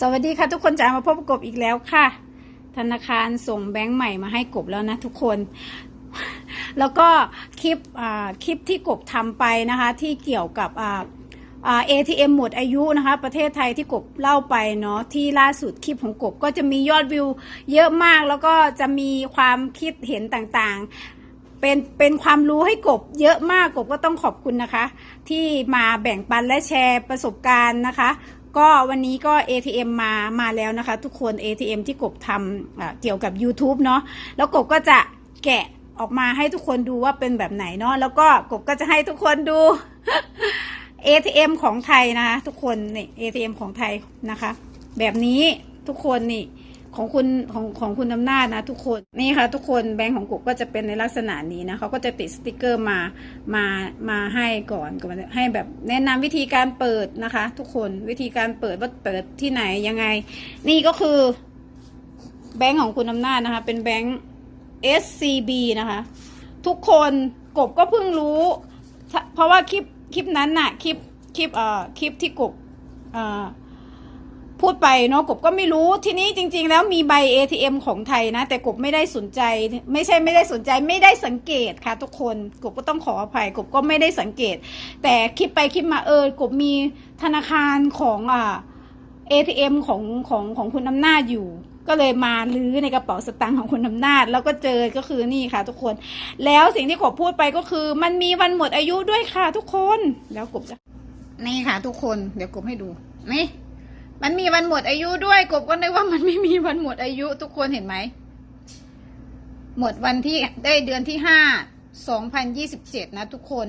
สวัสดีค่ะทุกคนจะมาพบกับกบอีกแล้วค่ะ ธนาคารส่งแบงค์ใหม่มาให้กบแล้วนะทุกคน แล้วก็คลิปอ่าคลิปที่กบทำไปนะคะ ที่เกี่ยวกับอ่าอ่า ATM หมดอายุนะคะ ประเทศไทยที่กบเล่าไปเนาะที่ล่าสุดคลิปของกบก็จะมียอดวิวเยอะมากแล้วก็จะมีความคิดเห็นต่างๆ เป็นเป็นความรู้ให้กบเยอะมากกบก็ต้องขอบคุณนะคะ ที่มาแบ่งปันและแชร์ประสบการณ์นะคะ ก็วันนี้ก็ ATM มามาแล้วนะคะ ทุกคน ATM ที่กบทำเกี่ยวกับ YouTube เนาะแล้วกบก็จะแกะออกมาให้ทุกคนดูว่าเป็นแบบไหนเนาะแล้วก็กบก็จะให้ทุกคนดู ATM ของไทยนะคะทุกคนนี่ ATM ของไทยนะคะ แบบนี้ทุกคนนี่ ของคุณของของคุณอำนาจนะทุกคนนี่ค่ะ ทุกคนแบงค์ของกบก็จะเป็นในลักษณะนี้นะเขาก็จะติดสติกเกอร์มามามาให้ก่อนก่อนให้แบบแนะนำวิธีการเปิดนะคะ ทุกคนวิธีการเปิดว่าเปิดที่ไหนยังไง นี่ก็คือ แบงค์ของคุณอำนาจนะคะ เป็นแบงค์ SCB นะคะ ทุกคนกบก็เพิ่งรู้ เพราะว่าคลิปคลิปนั้นน่ะคลิปคลิปเอ่อคลิปที่กบเอ่อ พูดไปเนาะกบก็ไม่รู้ทีนี้จริง ๆ แล้วมีใบ ATM ของไทยนะ แต่กบไม่ได้สนใจ ไม่ใช่ไม่ได้สนใจไม่ได้สังเกตค่ะ ทุกคนกบก็ต้องขออภัยกบก็ไม่ได้สังเกต แต่คลิปไปคลิปมาเออกบมีธนาคารของอ่า ATM ของของของคุณอำนาจอยู่ ก็เลยมาลื้อในกระเป๋าสตางค์ของคุณอำนาจ แล้วก็เจอก็คือนี่ค่ะ ทุกคน แล้วสิ่งที่กบพูดไปก็คือ มันมีวันหมดอายุด้วยค่ะ ทุกคนแล้วกบจะนี่ค่ะ ทุกคนเดี๋ยวกบให้ดูนี่ มันมีวันหมดอายุด้วยกบก็นึกว่ามันไม่มีวันหมดอายุทุกคนเห็นไหม หมดวันที่ได้เดือนที่ห้าสองพันยี่สิบเจ็ดนะทุกคน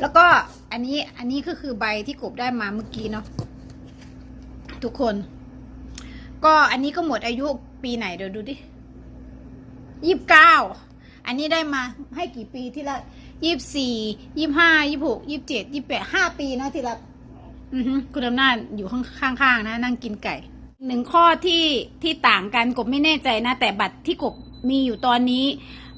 แล้วก็อันนี้อันนี้ก็คือใบที่กบได้มาเมื่อกี้เนาะทุกคน ก็อันนี้ก็หมดอายุปีไหนเดี๋ยวดูดิยี่สิบเก้าอันนี้ได้มาให้กี่ปีที่ละยี่สิบสี่ยี่บห้ายี่บหกยี่บเจ็ดยี่บแปดห้าปีนะที่ละ อือฮึคุณอำนาจอยู่ข้างๆนะ นั่งกินไก่ หนึ่งข้อที่ที่ต่างกันกบไม่แน่ใจนะ แต่บัตรที่กบมีอยู่ตอนนี้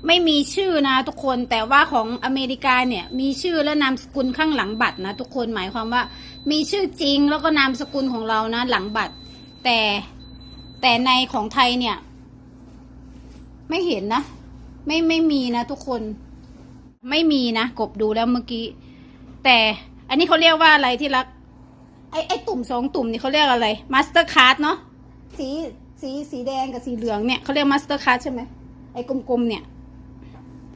ไม่มีชื่อนะ ทุกคนแต่ว่าของอเมริกาเนี่ย มีชื่อและนามสกุลข้างหลังบัตรนะ ทุกคนหมายความว่า มีชื่อจริงแล้วก็นามสกุลของเรานะ หลังบัตร แต่แต่ในของไทยเนี่ย ไม่เห็นนะ ไม่ไม่มีนะ ทุกคนไม่มีนะกบดูแล้วเมื่อกี้ แต่อันนี้เขาเรียกว่าอะไรที่รัก ไอ้ไอ้ตุ่มสองตุ่มนี่เขาเรียกอะไรมาสเตอร์คาร์ดเนาะสีสีสีแดงกับสีเหลืองเนี่ยเขาเรียกมาสเตอร์คาร์ดใช่ไหมไอ้กลมๆเนี่ย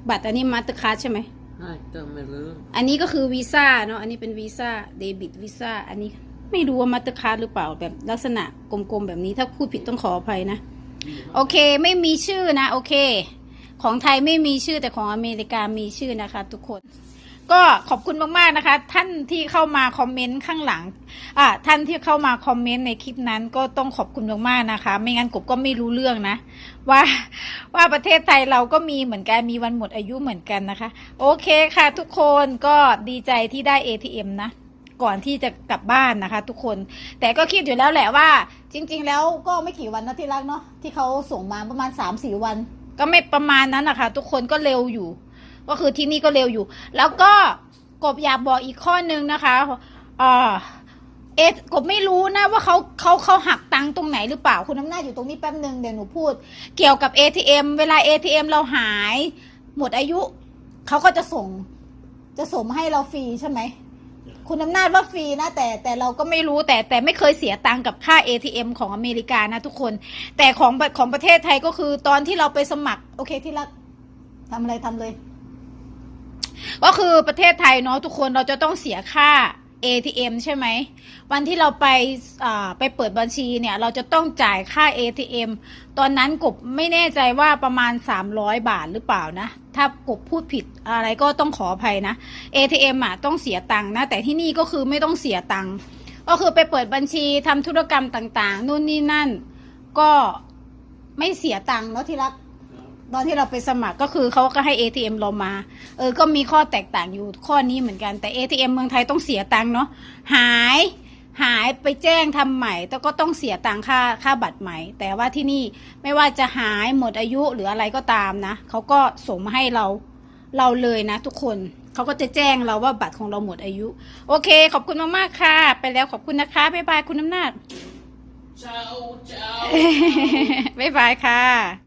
บัตรอันนี้มาสเตอร์คาร์ดใช่ไหมใช่จำไม่รู้อันนี้ก็คือวีซ่าเนาะอันนี้เป็นวีซ่าเดบิตวีซ่าอันนี้ไม่รู้ว่ามาสเตอร์คาร์ดหรือเปล่าแบบลักษณะกลมๆแบบนี้ถ้าพูดผิดต้องขออภัยนะ โอเคไม่มีชื่อนะ โอเค ของไทยไม่มีชื่อแต่ของอเมริกามีชื่อนะคะ ทุกคน ก็ขอบคุณมากๆนะคะ ท่านที่เข้ามาคอมเมนต์ข้างหลังอ่าท่านที่เข้ามาคอมเมนต์ในคลิปนั้น ก็ต้องขอบคุณมากๆนะคะ ไม่งั้นกบก็ไม่รู้เรื่องนะ ว่าว่าประเทศไทยเราก็มีเหมือนกันมีวันหมดอายุเหมือนกันนะคะ โอเคค่ะ ทุกคนก็ดีใจที่ได้ ATM นะก่อนที่จะกลับบ้านนะคะ ทุกคน แต่ก็คิดอยู่แล้วแหละว่า จริง ๆ แล้วก็ไม่กี่วันนะที่รักเนาะที่เขาส่งมาประมาณสามสี่วัน ก็ไม่ประมาณนั้นนะคะทุกคนก็เร็วอยู่ ก็คือที่นี่ก็เร็วอยู่ แล้วก็กบอยากบอกอีกข้อนึงนะคะเออเอกบไม่รู้นะว่าเขาเขาเขาหักตังตรงไหนหรือเปล่าคุณน้ำหน้าอยู่ตรงนี้แป๊บหนึ่งเดี๋ยวหนูพูด เกี่ยวกับ ATM เวลา ATM เราหาย หมดอายุเขาก็จะส่ง จะส่งมให้เราฟรีใช่ไหมคุณอำนาจว่าฟรีนะแต่แต่เราก็ไม่รู้แต่แต่ไม่เคยเสียตังค์กับค่า ATM ของอเมริกานะทุกคน แต่ของของประเทศไทยก็คือตอนที่เราไปสมัคร โอเคที่รักทำอะไรทำเลย ก็คือประเทศไทยเนาะทุกคนเราจะต้องเสียค่า ATM ใช่ไหม วันที่เราไปอ่าไปเปิดบัญชีเนี่ย เราจะต้องจ่ายค่า ATM ตอนนั้นกบไม่แน่ใจว่าประมาณ 300 บาทหรือเปล่านะ ถ้ากบพูดผิดอะไรก็ต้องขออภัยนะ ATM อะต้องเสียตังค์นะ แต่ที่นี่ก็คือไม่ต้องเสียตังค์ ก็คือไปเปิดบัญชีทำธุรกรรมต่างๆ นู่นนี่นั่น ก็ไม่เสียตังค์เนาะที่รัก ตอนที่เราไปสมัครก็คือเขาก็ให้ ATM เรามา เออ ก็มีข้อแตกต่างอยู่ข้อนี้เหมือนกัน แต่ ATM เมืองไทยต้องเสียตังค์เนาะ หาย หายไปแจ้งทำใหม่ แต่ก็ต้องเสียตังค่าค่าบัตรใหม่ แต่ว่าที่นี่ไม่ว่าจะหายหมดอายุหรืออะไรก็ตามนะ เขาก็ส่งมาให้เราเราเลยนะทุกคน เขาก็จะแจ้งเราว่าบัตรของเราหมดอายุ โอเค ขอบคุณมากๆค่ะ ไปแล้วขอบคุณนะคะ บ๊ายบายคุณน้ำนาจ Ciao, ciao. บ๊ายบายค่ะ